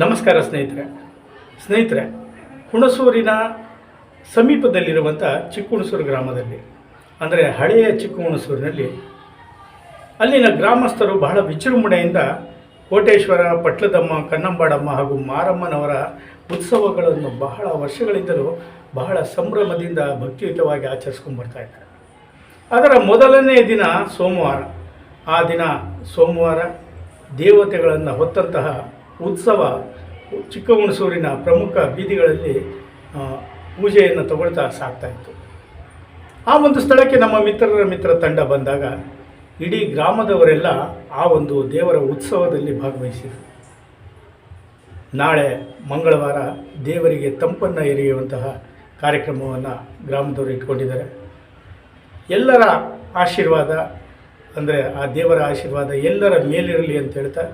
ನಮಸ್ಕಾರ ಸ್ನೇಹಿತರೆ. ಸ್ನೇಹಿತರೆ, ಹುಣಸೂರಿನ ಸಮೀಪದಲ್ಲಿರುವಂಥ ಚಿಕ್ಕಹುಣಸೂರು ಗ್ರಾಮದಲ್ಲಿ, ಅಂದರೆ ಹಳೆಯ ಚಿಕ್ಕಹುಣಸೂರಿನಲ್ಲಿ ಅಲ್ಲಿನ ಗ್ರಾಮಸ್ಥರು ಬಹಳ ವಿಜೃಂಭಣೆಯಿಂದ ಕೋಟೇಶ್ವರ, ಪಟ್ಲದಮ್ಮ, ಕನ್ನಂಬಾಡಮ್ಮ ಹಾಗೂ ಮಾರಮ್ಮನವರ ಉತ್ಸವಗಳನ್ನು ಬಹಳ ವರ್ಷಗಳಿಂದಲೂ ಬಹಳ ಸಂಭ್ರಮದಿಂದ ಭಕ್ತಿಯುತವಾಗಿ ಆಚರಿಸ್ಕೊಂಡು ಬರ್ತಾ ಇದ್ದಾರೆ. ಅದರ ಮೊದಲನೇ ದಿನ ಸೋಮವಾರ. ಆ ದಿನ ಸೋಮವಾರ ದೇವತೆಗಳನ್ನು ಹೊತ್ತಂತಹ ಉತ್ಸವ ಚಿಕ್ಕಹುಣಸೂರಿನ ಪ್ರಮುಖ ಬೀದಿಗಳಲ್ಲಿ ಪೂಜೆಯನ್ನು ತಗೊಳ್ತಾ ಸಾಗ್ತಾ ಇತ್ತು. ಆ ಒಂದು ಸ್ಥಳಕ್ಕೆ ನಮ್ಮ ಮಿತ್ರರ ಮಿತ್ರ ತಂಡ ಬಂದಾಗ ಇಡೀ ಗ್ರಾಮದವರೆಲ್ಲ ಆ ಒಂದು ದೇವರ ಉತ್ಸವದಲ್ಲಿ ಭಾಗವಹಿಸಿದರು. ನಾಳೆ ಮಂಗಳವಾರ ದೇವರಿಗೆ ತಂಪನ್ನು ಎರೆಯುವಂತಹ ಕಾರ್ಯಕ್ರಮವನ್ನು ಗ್ರಾಮದವರು ಇಟ್ಕೊಂಡಿದ್ದಾರೆ. ಎಲ್ಲರ ಆಶೀರ್ವಾದ, ಅಂದರೆ ಆ ದೇವರ ಆಶೀರ್ವಾದ ಎಲ್ಲರ ಮೇಲಿರಲಿ ಅಂತ ಹೇಳ್ತಾ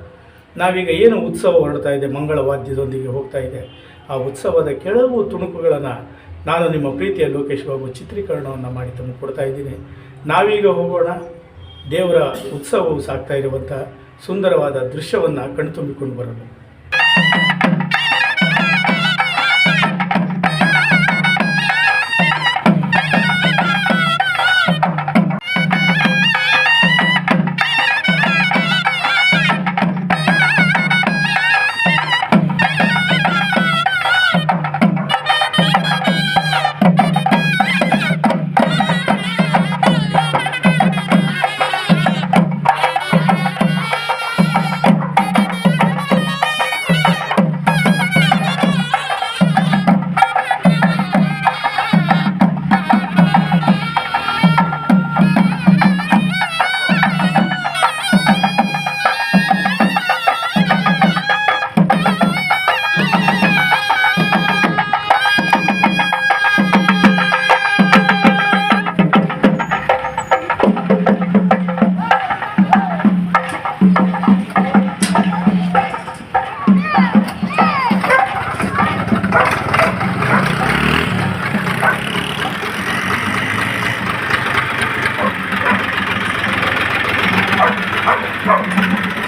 ನಾವೀಗ ಏನು ಉತ್ಸವ ಹೊರಡ್ತಾ ಇದೆ, ಮಂಗಳ ವಾದ್ಯದೊಂದಿಗೆ ಹೋಗ್ತಾ ಇದೆ, ಆ ಉತ್ಸವದ ಕೆಲವು ತುಣುಕುಗಳನ್ನು ನಾನು ನಿಮ್ಮ ಪ್ರೀತಿಯ ಲೋಕೇಶ್ ಬಾಬು ಚಿತ್ರೀಕರಣವನ್ನು ಮಾಡಿ ತಂದು ಕೊಡ್ತಾ ಇದ್ದೀನಿ. ನಾವೀಗ ಹೋಗೋಣ. ದೇವರ ಉತ್ಸವವು ಸಾಗ್ತಾ ಇರುವಂಥ ಸುಂದರವಾದ ದೃಶ್ಯವನ್ನು ಕಣ್ತುಂಬಿಕೊಂಡು ಬರೋಣ Come, come, come.